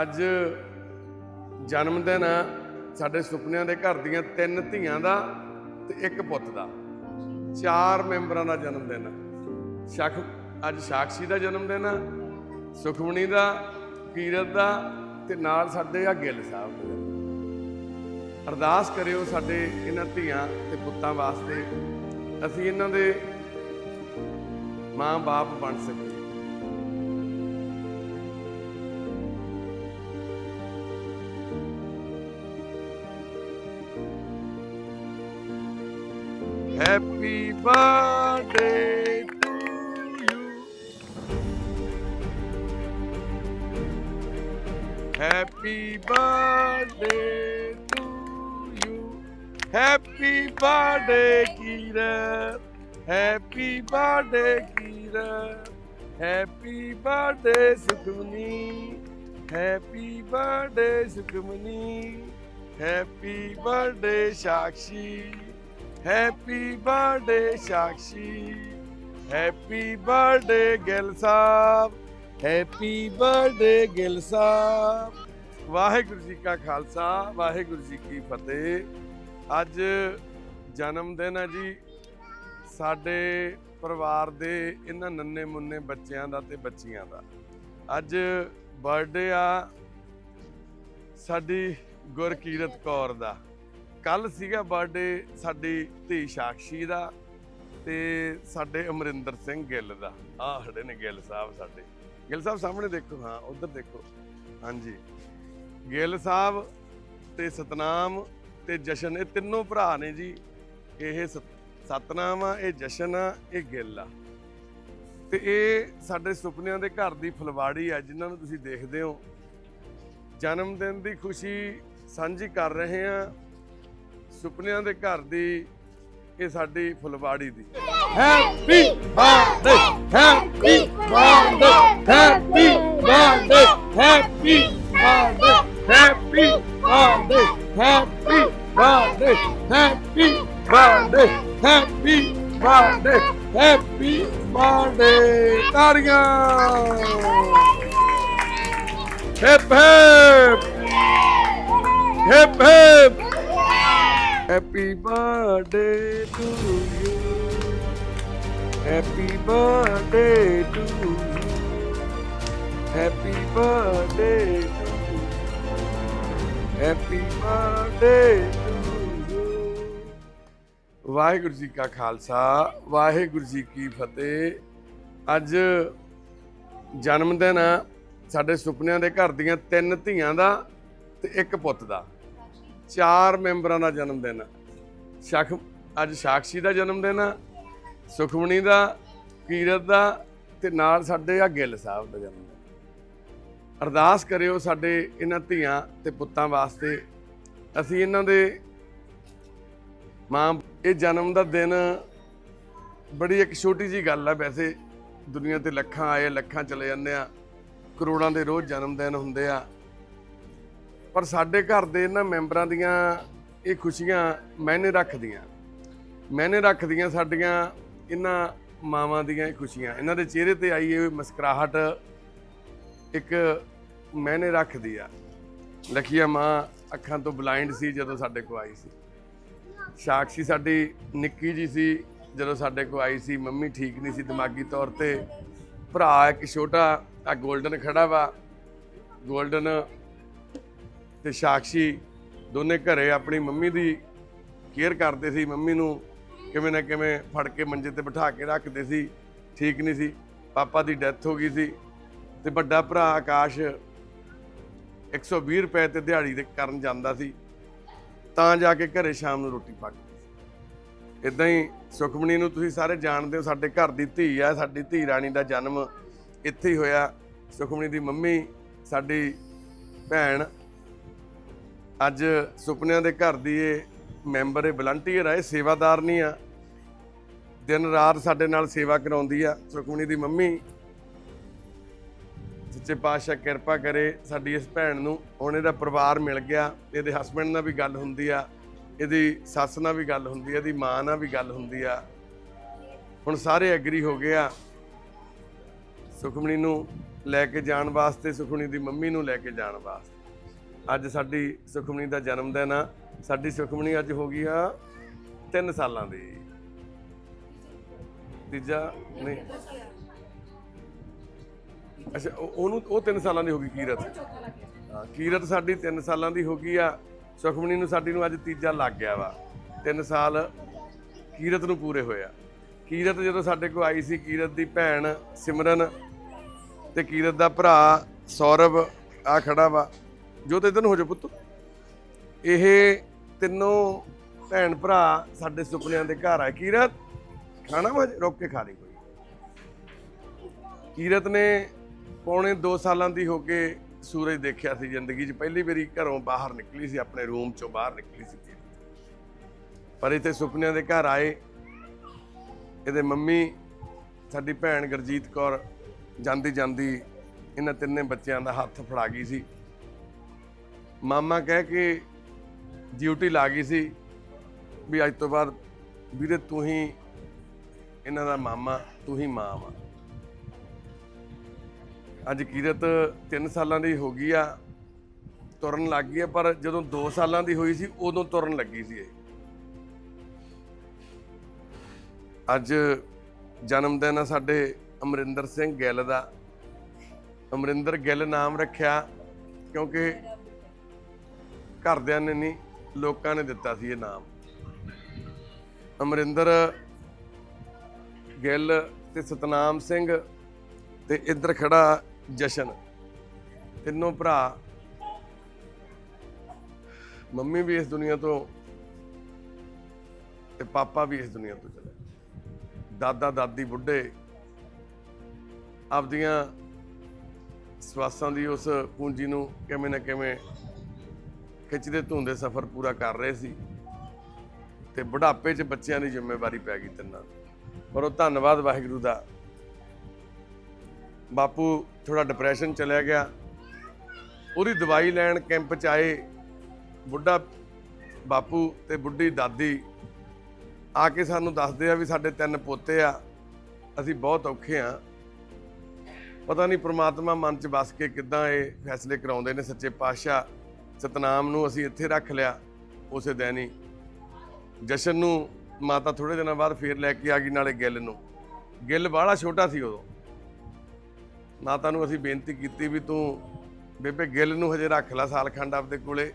ਅੱਜ ਜਨਮ ਦਿਨ ਆ ਸਾਡੇ ਸੁਪਨਿਆਂ ਦੇ ਘਰ ਦੀਆਂ ਤਿੰਨ ਧੀਆਂ ਦਾ ਤੇ ਇੱਕ ਪੁੱਤ ਦਾ ਚਾਰ ਮੈਂਬਰਾਂ ਦਾ ਜਨਮ ਦਿਨ ਸ਼ਖ ਅੱਜ ਸਾਖੀ ਦਾ ਜਨਮ ਦਿਨ ਆ ਸੁਖਮਣੀ ਦਾ ਕੀਰਤ ਦਾ ਤੇ ਨਾਲ ਸਾਡੇ ਆ ਗਿੱਲ ਸਾਹਿਬ ਦਾ ਅਰਦਾਸ ਕਰਿਓ ਸਾਡੇ ਇਹਨਾਂ ਧੀਆਂ ਤੇ ਪੁੱਤਾਂ ਵਾਸਤੇ ਅਸੀਂ ਇਹਨਾਂ ਦੇ ਮਾਂ-ਬਾਪ ਬਣ ਸਕੀਏ Happy birthday to you. Happy birthday to you. Happy birthday, Kiran. Happy birthday, Kiran. Happy birthday, Sukhmani. Happy birthday, Sukhmani. Happy birthday, Sakshi. Happy birthday Sakshi happy birthday Gill Sahib happy birthday Gill Sahib Waheguru ji ਕਾ ਖਾਲਸਾ ਵਾਹਿਗੁਰੂ ਜੀ ਕੀ ਫਤਿਹ ਅੱਜ ਜਨਮ ਦਿਨ ਹੈ ਜੀ ਸਾਡੇ ਪਰਿਵਾਰ ਦੇ ਇਹਨਾਂ ਨੰਨੇ ਮੁੰਨੇ ਬੱਚਿਆਂ ਦਾ ਤੇ ਬੱਚੀਆਂ ਦਾ ਅੱਜ ਬਰਥਡੇ ਆ ਸਾਡੀ ਗੁਰਕੀਰਤ ਕੌਰ ਦਾ ਕੱਲ ਸੀਗਾ ਬਰਥਡੇ ਸਾਡੀ ਧੀ ਸਾਖੀ ਦਾ ਤੇ ਸਾਡੇ ਅਮਰਿੰਦਰ ਸਿੰਘ ਗਿੱਲ ਦਾ ਆਹ ਸਾਡੇ ਨੇ ਗਿੱਲ ਸਾਹਿਬ ਸਾਡੇ ਗਿੱਲ ਸਾਹਿਬ ਸਾਹਮਣੇ ਦੇਖੋ ਹਾਂ ਉਧਰ ਦੇਖੋ ਹਾਂਜੀ ਗਿੱਲ ਸਾਹਿਬ ਤੇ ਸਤਨਾਮ ਤੇ ਜਸ਼ਨ ਇਹ ਤਿੰਨੋਂ ਭਰਾ ਨੇ ਜੀ ਇਹ ਸਤਨਾਮ ਆ ਇਹ ਜਸ਼ਨ ਆ ਇਹ ਗਿੱਲ ਆ ਤੇ ਇਹ ਸਾਡੇ ਸੁਪਨਿਆਂ ਦੇ ਘਰ ਦੀ ਫਲਵਾੜੀ ਆ ਜਿਨ੍ਹਾਂ ਨੂੰ ਤੁਸੀਂ ਦੇਖਦੇ ਹੋ ਜਨਮ ਦਿਨ ਦੀ ਖੁਸ਼ੀ ਸਾਂਝੀ ਕਰ ਰਹੇ ਆ ਸੁਪਨਿਆਂ ਦੇ ਘਰ ਦੀ ਇਹ ਸਾਡੀ ਫੁਲਵਾੜੀ ਦੀ happy birthday happy birthday happy birthday happy birthday happy birthday happy birthday happy birthday happy birthday happy birthday ਤਾੜੀਆਂ happy happy happy birthday to you happy birthday to happy birthday to happy birthday to Waheguru ji ਕਾ ਖਾਲਸਾ ਵਾਹਿਗੁਰੂ ਜੀ ਕੀ ਫਤਿਹ ਅੱਜ ਜਨਮ ਦਿਨ ਸਾਡੇ ਸੁਪਨਿਆਂ ਦੇ ਘਰ ਦੀਆਂ ਤਿੰਨ ਧੀਆਂ ਦਾ ਤੇ ਇੱਕ ਪੁੱਤ ਦਾ ਚਾਰ ਮੈਂਬਰਾਂ ਦਾ ਜਨਮ ਦਿਨ ਸ਼ਖ ਅੱਜ ਸਾਖਸ਼ੀ ਦਾ ਜਨਮ ਦਿਨ ਆ ਸੁਖਮਣੀ ਦਾ ਕੀਰਤ ਦਾ ਤੇ ਨਾਲ ਸਾਡੇ ਆ ਗਿੱਲ ਸਾਹਿਬ ਦਾ ਜਨਮ ਦਿਨ ਅਰਦਾਸ ਕਰਿਓ ਸਾਡੇ ਇਹਨਾਂ ਧੀਆਂ ਤੇ ਪੁੱਤਾਂ ਵਾਸਤੇ ਅਸੀਂ ਇਹਨਾਂ ਦੇ ਮਾਂ ਇਹ ਜਨਮ ਦਾ ਦਿਨ ਬੜੀ ਇੱਕ ਛੋਟੀ ਜੀ ਗੱਲ ਆ ਵੈਸੇ ਦੁਨੀਆ ਤੇ ਲੱਖਾਂ ਆਏ ਲੱਖਾਂ ਚਲੇ ਜਾਂਦੇ ਆ ਕਰੋੜਾਂ ਦੇ ਰੋਜ਼ ਜਨਮ ਦਿਨ ਹੁੰਦੇ ਆ ਪਰ ਸਾਡੇ ਘਰ ਦੇ ਇਹਨਾਂ ਮੈਂਬਰਾਂ ਦੀਆਂ ਇਹ ਖੁਸ਼ੀਆਂ ਮੈਨੇ ਰੱਖਦੀਆਂ ਮੈਨੇ ਰੱਖਦੀਆਂ ਸਾਡੀਆਂ ਇਹਨਾਂ ਮਾਵਾਂ ਦੀਆਂ ਇਹ ਖੁਸ਼ੀਆਂ ਇਹਨਾਂ ਦੇ ਚਿਹਰੇ ਤੇ ਆਈ ਇਹ ਮੁਸਕਰਾਹਟ ਇੱਕ ਮੈਨੇ ਰੱਖਦੀ ਆ ਲਖੀਆ ਮਾਂ ਅੱਖਾਂ ਤੋਂ ਬਲਾਈਂਡ ਸੀ ਜਦੋਂ ਸਾਡੇ ਕੋ ਆਈ ਸੀ ਸਾਖੀ ਸਾਡੀ ਨਿੱਕੀ ਜੀ ਸੀ ਜਦੋਂ ਸਾਡੇ ਕੋ ਆਈ ਸੀ ਮੰਮੀ ਠੀਕ ਨਹੀਂ ਸੀ ਦਿਮਾਗੀ ਤੌਰ ਤੇ ਭਰਾ ਇੱਕ ਛੋਟਾ ਆ 골ਡਨ ਖੜਾ ਵਾ 골ਡਨ ਤੇ ਸਾਕਸ਼ੀ ਦੋਨੇ ਘਰੇ ਆਪਣੀ ਮੰਮੀ ਦੀ ਕੇਅਰ ਕਰਦੇ ਸੀ ਮੰਮੀ ਨੂੰ ਕਿਵੇਂ ਨਾ ਕਿਵੇਂ ਫੜ ਕੇ ਮੰਜੇ ਤੇ ਬਿਠਾ ਕੇ ਰੱਖਦੇ ਸੀ ਠੀਕ ਨਹੀਂ ਸੀ ਪਾਪਾ ਦੀ ਡੈਥ ਹੋ ਗਈ ਸੀ ਤੇ ਵੱਡਾ ਭਰਾ ਆਕਾਸ਼ 120 ਰੁਪਏ ਤੇ ਦਿਹਾੜੀ ਦੇ ਕਰਨ ਜਾਂਦਾ ਸੀ ਤਾਂ ਜਾ ਕੇ ਘਰੇ ਸ਼ਾਮ ਨੂੰ ਰੋਟੀ ਪੱਕਦੀ ਸੀ ਇਦਾਂ ਹੀ ਸੁਖਮਣੀ ਨੂੰ ਤੁਸੀਂ ਸਾਰੇ ਜਾਣਦੇ ਹੋ ਸਾਡੇ ਘਰ ਦੀ ਧੀ ਆ ਸਾਡੀ ਧੀ ਰਾਣੀ ਦਾ ਜਨਮ ਇੱਥੇ ਹੀ ਹੋਇਆ ਸੁਖਮਣੀ ਦੀ ਮੰਮੀ ਸਾਡੀ ਭੈਣ ਅੱਜ ਸੁਪਨਿਆਂ ਦੇ ਘਰ ਦੀ ਇਹ ਮੈਂਬਰ ਇਹ ਵਲੰਟੀਅਰ ਆਏ ਸੇਵਾਦਾਰ ਨਹੀਂ ਆ ਦਿਨ ਰਾਤ ਸਾਡੇ ਨਾਲ ਸੇਵਾ ਕਰਾਉਂਦੀ ਆ ਸੁਖਮਣੀ ਦੀ ਮੰਮੀ ਸੱਚੇ ਪਾਸ਼ਾ ਕਿਰਪਾ ਕਰੇ ਸਾਡੀ ਇਸ ਭੈਣ ਨੂੰ ਹੁਣ ਇਹਦਾ ਪਰਿਵਾਰ ਮਿਲ ਗਿਆ ਇਹਦੇ ਹਸਬੰਡ ਨਾਲ ਵੀ ਗੱਲ ਹੁੰਦੀ ਆ ਇਹਦੀ ਸੱਸ ਨਾਲ ਵੀ ਗੱਲ ਹੁੰਦੀ ਆ ਇਹਦੀ ਮਾਂ ਨਾਲ ਵੀ ਗੱਲ ਹੁੰਦੀ ਆ ਹੁਣ ਸਾਰੇ ਐਗਰੀ ਹੋ ਗਏ ਆ ਸੁਖਮਣੀ ਨੂੰ ਲੈ ਕੇ ਜਾਣ ਵਾਸਤੇ ਸੁਖਮਣੀ ਦੀ ਮੰਮੀ ਨੂੰ ਲੈ ਕੇ ਜਾਣ ਵਾਸਤੇ ਅੱਜ ਸਾਡੀ ਸੁਖਮਨੀ ਦਾ ਜਨਮ ਦਿਨ ਆ ਸਾਡੀ ਸੁਖਮਨੀ ਅੱਜ ਹੋ ਗਈ ਆ 3 ਸਾਲਾਂ ਦੀ ਤੀਜਾ ਨਹੀਂ ਅੱਛਾ ਉਹਨੂੰ ਉਹ 3 ਸਾਲਾਂ ਦੀ ਹੋ ਗਈ ਕੀਰਤ ਹਾਂ ਕੀਰਤ ਸਾਡੀ 3 ਸਾਲਾਂ ਦੀ ਹੋ ਗਈ ਆ ਸੁਖਮਨੀ ਨੂੰ ਸਾਡੀ ਨੂੰ ਅੱਜ ਤੀਜਾ ਲੱਗ ਗਿਆ ਵਾ 3 ਸਾਲ ਕੀਰਤ ਨੂੰ ਪੂਰੇ ਹੋਇਆ ਕੀਰਤ ਜਦੋਂ ਸਾਡੇ ਕੋਲ ਆਈ ਸੀ ਕੀਰਤ ਦੀ ਭੈਣ ਸਿਮਰਨ ਤੇ ਕੀਰਤ ਦਾ ਭਰਾ ਸੌਰਵ ਆ ਖੜਾ ਵਾ ਜੋ ਤੇ ਦਿਨ ਹੋ ਜਾ ਪੁੱਤ ਇਹ ਤਿੰਨੋਂ ਭੈਣ ਭਰਾ ਸਾਡੇ ਸੁਪਨਿਆਂ ਦੇ ਘਰ ਆ ਕੀਰਤ ਖਾਣਾ ਮਾ ਰੋਕ ਕੇ ਖਾ ਲਈ ਕੋਈ ਕੀਰਤ ਨੇ ਪੌਣੇ 2 ਸਾਲਾਂ ਦੀ ਹੋ ਕੇ ਸੂਰਜ ਦੇਖਿਆ ਸੀ ਜ਼ਿੰਦਗੀ 'ਚ ਪਹਿਲੀ ਵਾਰੀ ਘਰੋਂ ਬਾਹਰ ਨਿਕਲੀ ਸੀ ਆਪਣੇ ਰੂਮ 'ਚੋਂ ਬਾਹਰ ਨਿਕਲੀ ਸੀ ਪਰ ਇਹ ਤੇ ਸੁਪਨਿਆਂ ਦੇ ਘਰ ਆਏ ਇਹਦੇ ਮੰਮੀ ਸਾਡੀ ਭੈਣ ਗਰਜੀਤ ਕੌਰ ਜਾਂਦੀ ਜਾਂਦੀ ਇਹਨਾਂ ਤਿੰਨੇ ਬੱਚਿਆਂ ਦਾ ਹੱਥ ਫੜਾ ਗਈ ਸੀ ਮਾਮਾ ਕਹਿ ਕੇ ਡਿਊਟੀ ਲਾ ਗਈ ਸੀ ਵੀ ਅੱਜ ਤੋਂ ਬਾਅਦ ਵੀਰੇ ਤੂੰ ਹੀ ਇਹਨਾਂ ਦਾ ਮਾਮਾ ਤੂੰ ਹੀ ਮਾਂ ਵਾ ਅੱਜ ਕੀਰਤ 3 ਸਾਲਾਂ ਦੀ ਹੋ ਗਈ ਆ ਤੁਰਨ ਲੱਗ ਗਈ ਆ ਪਰ ਜਦੋਂ 2 ਸਾਲਾਂ ਦੀ ਹੋਈ ਸੀ ਉਦੋਂ ਤੁਰਨ ਲੱਗੀ ਸੀ ਇਹ ਅੱਜ ਜਨਮ ਦਿਨ ਆ ਸਾਡੇ ਅਮਰਿੰਦਰ ਸਿੰਘ ਗਿੱਲ ਦਾ ਅਮਰਿੰਦਰ ਗਿੱਲ ਨਾਮ ਰੱਖਿਆ ਕਿਉਂਕਿ ਘਰਦਿਆਂ ਨੇ ਨਹੀਂ ਲੋਕਾਂ ਨੇ ਦਿੱਤਾ ਸੀ ਇਹ ਨਾਮ ਅਮਰਿੰਦਰ ਗਿੱਲ ਤੇ ਸਤਨਾਮ ਸਿੰਘ ਤੇ ਇੰਦਰ ਖੜਾ ਜਸ਼ਨ ਤਿੰਨੋਂ ਭਰਾ ਮੰਮੀ ਵੀ ਇਸ ਦੁਨੀਆ ਤੋਂ ਤੇ ਪਾਪਾ ਵੀ ਇਸ ਦੁਨੀਆ ਤੋਂ ਚਲੇ ਦਾਦਾ ਦਾਦੀ ਬੁੱਢੇ ਆਪਦੀਆਂ ਸਵਾਸਾਂ ਦੀ ਉਸ ਪੂੰਜੀ ਨੂੰ ਕਿਵੇਂ ਨਾ ਕਿਵੇਂ ਖਿੱਚਦੇ ਧੁੰਦੇ ਸਫ਼ਰ ਪੂਰਾ ਕਰ ਰਹੇ ਸੀ ਤੇ ਬੁਢਾਪੇ 'ਚ ਬੱਚਿਆਂ ਦੀ ਜ਼ਿੰਮੇਵਾਰੀ ਪੈ ਗਈ ਤਿੰਨਾਂ ਪਰ ਉਹ ਧੰਨਵਾਦ ਵਾਹਿਗੁਰੂ ਦਾ ਬਾਪੂ ਥੋੜਾ ਡਿਪਰੈਸ਼ਨ ਚਲਿਆ ਗਿਆ ਉਹਦੀ ਦਵਾਈ ਲੈਣ ਕੈਂਪ 'ਚ ਆਏ ਬੁੱਢਾ ਬਾਪੂ ਤੇ ਬੁੱਢੀ ਦਾਦੀ ਆ ਕੇ ਸਾਨੂੰ ਦੱਸਦੇ ਆ ਵੀ ਸਾਡੇ ਤਿੰਨ ਪੋਤੇ ਆ ਅਸੀਂ ਬਹੁਤ ਔਖੇ ਆ ਪਤਾ ਨਹੀਂ ਪ੍ਰਮਾਤਮਾ ਮਨ 'ਚ ਵਸ ਕੇ ਕਿਦਾਂ ਇਹ ਫੈਸਲੇ ਕਰਾਉਂਦੇ ਨੇ ਸੱਚੇ ਪਾਤਸ਼ਾਹ ਸਤਨਾਮ ਨੂੰ ਅਸੀਂ ਇੱਥੇ ਰੱਖ ਲਿਆ ਉਸੇ ਦਿਨ ਹੀ ਜਸ਼ਨ ਨੂੰ ਮਾਤਾ ਥੋੜੇ ਦਿਨਾਂ ਬਾਅਦ ਫੇਰ ਲੈ ਕੇ ਆ ਗਈ ਨਾਲੇ ਗਿੱਲ ਨੂੰ ਗਿੱਲ ਬਾਹਲਾ ਛੋਟਾ ਸੀ ਉਦੋਂ ਮਾਤਾ ਨੂੰ ਅਸੀਂ ਬੇਨਤੀ ਕੀਤੀ ਵੀ ਤੂੰ ਬੇਬੇ ਗਿੱਲ ਨੂੰ ਹਜੇ ਰੱਖ ਲੈ ਸਾਲਖੰਡ ਆਪਦੇ ਕੋਲੇ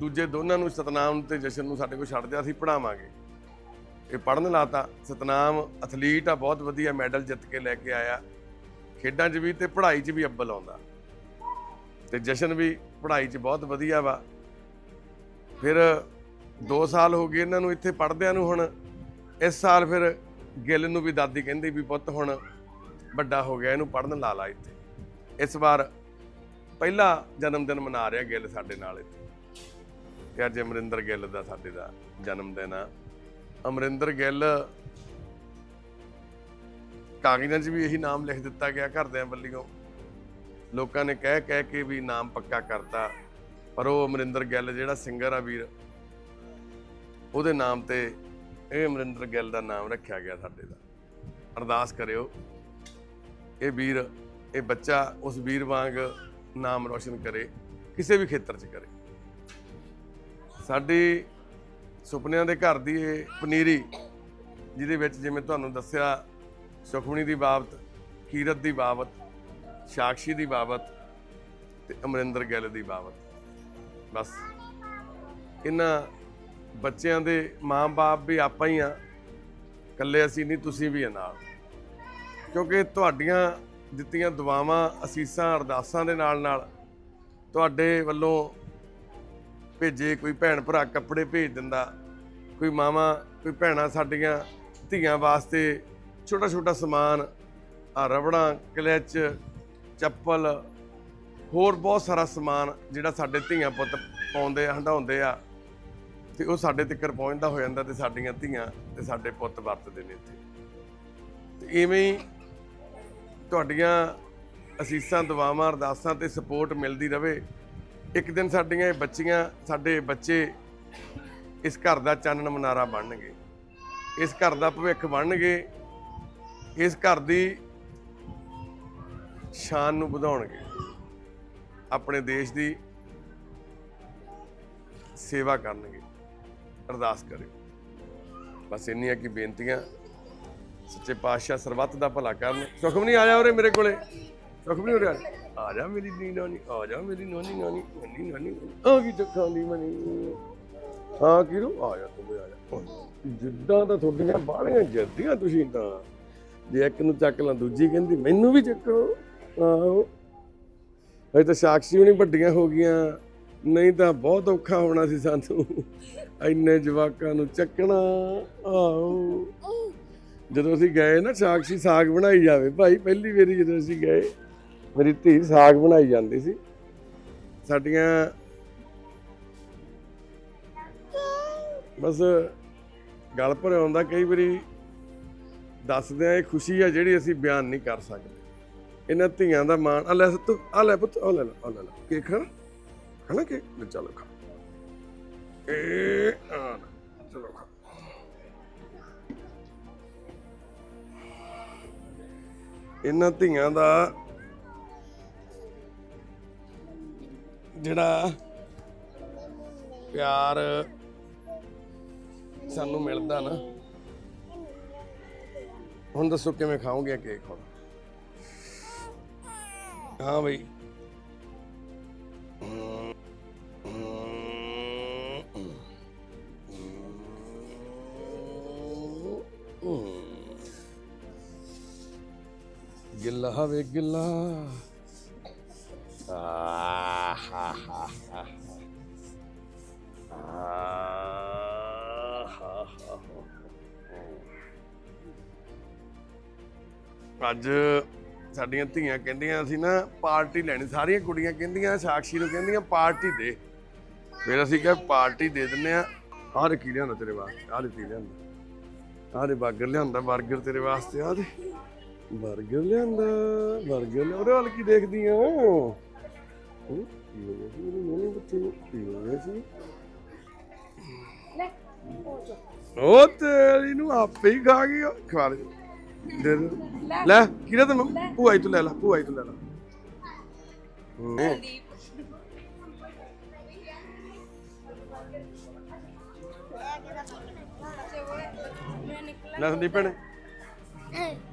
ਦੂਜੇ ਦੋਨਾਂ ਨੂੰ ਸਤਨਾਮ ਤੇ ਜਸ਼ਨ ਨੂੰ ਸਾਡੇ ਕੋਲ ਛੱਡ ਦਿਆ ਅਸੀਂ ਪੜਾਵਾਂਗੇ ਇਹ ਪੜਨ ਲਾਤਾ ਸਤਨਾਮ ਐਥਲੀਟ ਆ ਬਹੁਤ ਵਧੀਆ ਮੈਡਲ ਜਿੱਤ ਕੇ ਲੈ ਕੇ ਆਇਆ ਖੇਡਾਂ 'ਚ ਵੀ ਤੇ ਪੜ੍ਹਾਈ 'ਚ ਵੀ ਅੱਵਲ ਆਉਂਦਾ ਤੇ ਜਸ਼ਨ ਵੀ ਪੜ੍ਹਾਈ 'ਚ ਬਹੁਤ ਵਧੀਆ ਵਾ ਫਿਰ 2 ਸਾਲ ਹੋ ਗਏ ਇਹਨਾਂ ਨੂੰ ਇੱਥੇ ਪੜ੍ਹਦਿਆਂ ਨੂੰ ਹੁਣ ਇਸ ਸਾਲ ਫਿਰ ਗਿੱਲ ਨੂੰ ਵੀ ਦਾਦੀ ਕਹਿੰਦੀ ਵੀ ਪੁੱਤ ਹੁਣ ਵੱਡਾ ਹੋ ਗਿਆ ਇਹਨੂੰ ਪੜਨ ਲਾ ਲਾ ਇੱਥੇ ਇਸ ਵਾਰ ਪਹਿਲਾ ਜਨਮ ਦਿਨ ਮਨਾ ਰਿਹਾ ਗਿੱਲ ਸਾਡੇ ਨਾਲ ਇੱਥੇ ਤੇ ਅੱਜ ਅਮਰਿੰਦਰ ਗਿੱਲ ਦਾ ਸਾਡੇ ਦਾ ਜਨਮ ਦਿਨ ਆ ਅਮਰਿੰਦਰ ਗਿੱਲ ਕਾਗਜ਼ਾਂ 'ਚ ਵੀ ਇਹੀ ਨਾਮ ਲਿਖ ਦਿੱਤਾ ਗਿਆ ਘਰਦਿਆਂ ਵੱਲੋਂ ਲੋਕਾਂ ਨੇ ਕਹਿ ਕਹਿ ਕੇ ਵੀ ਨਾਮ ਪੱਕਾ ਕਰਤਾ ਪਰ ਉਹ ਅਮਰਿੰਦਰ ਗਿੱਲ ਜਿਹੜਾ ਸਿੰਗਰ ਆ ਵੀਰ ਉਹਦੇ ਨਾਮ ਤੇ ਇਹ ਅਮਰਿੰਦਰ ਗਿੱਲ ਦਾ ਨਾਮ ਰੱਖਿਆ ਗਿਆ ਸਾਡੇ ਦਾ ਅਰਦਾਸ ਕਰਿਓ ਇਹ ਵੀਰ ਇਹ ਬੱਚਾ ਉਸ ਵੀਰ ਵਾਂਗ ਨਾਮ ਰੋਸ਼ਨ ਕਰੇ ਕਿਸੇ ਵੀ ਖੇਤਰ 'ਚ ਕਰੇ ਸਾਡੀ ਸੁਪਨਿਆਂ ਦੇ ਘਰ ਦੀ ਇਹ ਪਨੀਰੀ ਜਿਹਦੇ ਵਿੱਚ ਜਿਵੇਂ ਤੁਹਾਨੂੰ ਦੱਸਿਆ ਸੁਖਮਣੀ ਦੀ ਬਾਬਤ ਕੀਰਤ ਦੀ ਬਾਬਤ ਸਾਕਸ਼ੀ ਦੀ ਬਾਬਤ ਤੇ ਅਮਰਿੰਦਰ ਗਿੱਲ ਦੀ ਬਾਬਤ ਬਸ ਇਹਨਾਂ ਬੱਚਿਆਂ ਦੇ ਮਾਂ-ਬਾਪ ਵੀ ਆਪਾਂ ਹੀ ਆ ਇਕੱਲੇ ਅਸੀਂ ਨਹੀਂ ਤੁਸੀਂ ਵੀ ਆ ਨਾਲ ਕਿਉਂਕਿ ਤੁਹਾਡੀਆਂ ਦਿੱਤੀਆਂ ਦੁਆਵਾਂ ਅਸੀਸਾਂ ਅਰਦਾਸਾਂ ਦੇ ਨਾਲ ਨਾਲ ਤੁਹਾਡੇ ਵੱਲੋਂ ਭੇਜੇ ਕੋਈ ਭੈਣ ਭਰਾ ਕੱਪੜੇ ਭੇਜ ਦਿੰਦਾ ਕੋਈ ਮਾਮਾ ਕੋਈ ਭੈਣਾ ਸਾਡੀਆਂ ਧੀਆਂ ਵਾਸਤੇ ਛੋਟਾ ਛੋਟਾ ਸਮਾਨ ਆ ਰਬੜਾਂ ਕਲੈਚ ਚੱਪਲ ਹੋਰ ਬਹੁਤ ਸਾਰਾ ਸਮਾਨ ਜਿਹੜਾ ਸਾਡੇ ਧੀਆਂ ਪੁੱਤ ਪਾਉਂਦੇ ਆ ਹੰਡਾਉਂਦੇ ਆ ਤੇ ਉਹ ਸਾਡੇ ਤੱਕ ਪਹੁੰਚਦਾ ਹੋ ਜਾਂਦਾ ਤੇ ਸਾਡੀਆਂ ਧੀਆਂ ਤੇ ਸਾਡੇ ਪੁੱਤ ਵਰਤਦੇ ਨੇ ਇੱਥੇ ਤੇ ਇਵੇਂ ਹੀ ਤੁਹਾਡੀਆਂ ਅਸੀਸਾਂ ਦੁਆਵਾਂ ਅਰਦਾਸਾਂ ਤੇ ਸਪੋਰਟ ਮਿਲਦੀ ਰਵੇ ਇੱਕ ਦਿਨ ਸਾਡੀਆਂ ਇਹ ਬੱਚੀਆਂ ਸਾਡੇ ਬੱਚੇ ਇਸ ਘਰ ਦਾ ਚਾਨਣ ਮਨਾਰਾ ਬਣਨਗੇ ਇਸ ਘਰ ਦਾ ਭਵਿੱਖ ਬਣਨਗੇ ਇਸ ਘਰ ਦੀ ਸ਼ਾਨ ਨੂੰ ਵਧਾਉਣਗੇ ਆਪਣੇ ਦੇਸ਼ ਦੀ ਸੇਵਾ ਕਰਨਗੇ ਅਰਦਾਸ ਕਰਿਓ ਬਸ ਇੰਨੀਆਂ ਕੀ ਬੇਨਤੀਆਂ ਸੱਚੇ ਪਾਤਸ਼ਾਹ ਸਰਬੱਤ ਦਾ ਭਲਾ ਕਰਨ ਸੁਖਮ ਨਹੀਂ ਆਇਆ ਉਰੇ ਮੇਰੇ ਕੋਲੇ ਸੁਖਮ ਨਹੀਂ ਰਿਹਾ ਆ ਜਾ ਮੇਰੀ ਨੀ ਨਾਨੀ ਆ ਜਾ ਮੇਰੀ ਨਾਨੀ ਨਾਨੀ ਨਾਨੀ ਨਾਨੀ ਆ ਕੀ ਚੱਖਾਂ ਦੀ ਮਨੀ ਹਾਂ ਕਿਰੂ ਆ ਜਾ ਤੂੰ ਆ ਜਾ ਜਿੱਦਾਂ ਤਾਂ ਤੁਹਾਡੀਆਂ ਬਾਹਲੀਆਂ ਜੱਦੀਆਂ ਤੁਸੀਂ ਤਾਂ ਜੇ ਇੱਕ ਨੂੰ ਚੱਕ ਲਾਂ ਦੂਜੀ ਕਹਿੰਦੀ ਮੈਨੂੰ ਵੀ ਚੱਕੋ ਆਹੋ ਅਜੇ ਤਾਂ ਸਾਕਸ਼ੀ ਵੀ ਨਹੀਂ ਵੱਡੀਆਂ ਹੋ ਗਈਆਂ ਨਹੀਂ ਤਾਂ ਬਹੁਤ ਔਖਾ ਹੋਣਾ ਸੀ ਸਾਨੂੰ ਇੰਨੇ ਜਵਾਕਾਂ ਨੂੰ ਚੱਕਣਾ ਆਹੋ ਜਦੋਂ ਅਸੀਂ ਗਏ ਨਾ ਸਾਕਸ਼ੀ ਸਾਗ ਬਣਾਈ ਜਾਵੇ ਭਾਈ ਪਹਿਲੀ ਵਾਰੀ ਜਦੋਂ ਅਸੀਂ ਗਏ ਮੇਰੀ ਧੀ ਸਾਗ ਬਣਾਈ ਜਾਂਦੀ ਸੀ ਸਾਡੀਆਂ ਬਸ ਗੱਲ ਪਰ ਆਉਂਦਾ ਕਈ ਵਾਰੀ ਦੱਸਦੇ ਆ ਇਹ ਖੁਸ਼ੀ ਆ ਜਿਹੜੀ ਅਸੀਂ ਬਿਆਨ ਨਹੀਂ ਕਰ ਸਕਦੇ ਇਹਨਾਂ ਧੀਆਂ ਦਾ ਮਾਣ ਆ ਲੈ ਤੂੰ ਆ ਲੈ ਪੁੱਤ ਆ ਲੈ ਲੈ ਆ ਲੈ ਲੈ ਕੇਕ ਖਾ ਖਾਣਾ ਕੇ ਲੈ ਚਲੋ ਖਾ ਏ ਆ ਚਲੋ ਖਾ ਇਹਨਾਂ ਧੀਆਂ ਦਾ ਜਿਹੜਾ ਪਿਆਰ ਸਾਨੂੰ ਮਿਲਦਾ ਨਾ ਹੁਣ ਦੱਸੋ ਕਿਵੇਂ ਖਾਓਗੇ ਕੇਕ ਹੁਣ ਹਾਂ ਬਈ ਗਿੱਲਾ ਹਵੇ ਗਿੱਲਾ ਆਹਾ ਅੱਜ ਸਾਡੀਆਂ ਧੀਆਂ ਕਹਿੰਦੀਆਂ ਅਸੀਂ ਨਾ ਪਾਰਟੀ ਲੈਣੀ ਸਾਰੀਆਂ ਕੁੜੀਆਂ ਕਹਿੰਦੀਆਂ ਸਾਖਸ਼ੀ ਨੂੰ ਕਹਿੰਦੀਆਂ ਪਾਰਟੀ ਦੇ ਫਿਰ ਅਸੀਂ ਕਿਹਾ ਪਾਰਟੀ ਦੇ ਦਿੰਨੇ ਆ ਆਹ ਕੀ ਲਿਆਉਣਾ ਤੇਰੇ ਵਾਸਤੇ ਆਹ ਦੇ ਲਿਆਉਂਦਾ ਆਹ ਦੇ 버ਗਰ ਲਿਆਉਂਦਾ 버ਗਰ ਤੇਰੇ ਵਾਸਤੇ ਆਹ ਦੇ 버ਗਰ ਲਿਆਉਂਦਾ 버ਗਰ ਉਹਦੇ ਵੱਲ ਕੀ ਦੇਖਦੀ ਆ ਉਹ ਕੀ ਹੋ ਗਿਆ ਸੀ ਹੋ ਉਹ ਨੂੰ ਆਪੇ ਹੀ ਖਾ ਗਈ ਖਵਾ ਲਈ ਦੇ ਦੇ ਲੈ ਕਿਹੜਾ ਤੈਨੂੰ ਭੂਆ ਹੀ ਤੂੰ ਲੈ ਲੈ ਭੂਆ ਹੀ ਤੂੰ ਲੈ ਲੈ ਹੂੰ। ਲੈ ਸੰਦੀਪ ਭੈਣੇ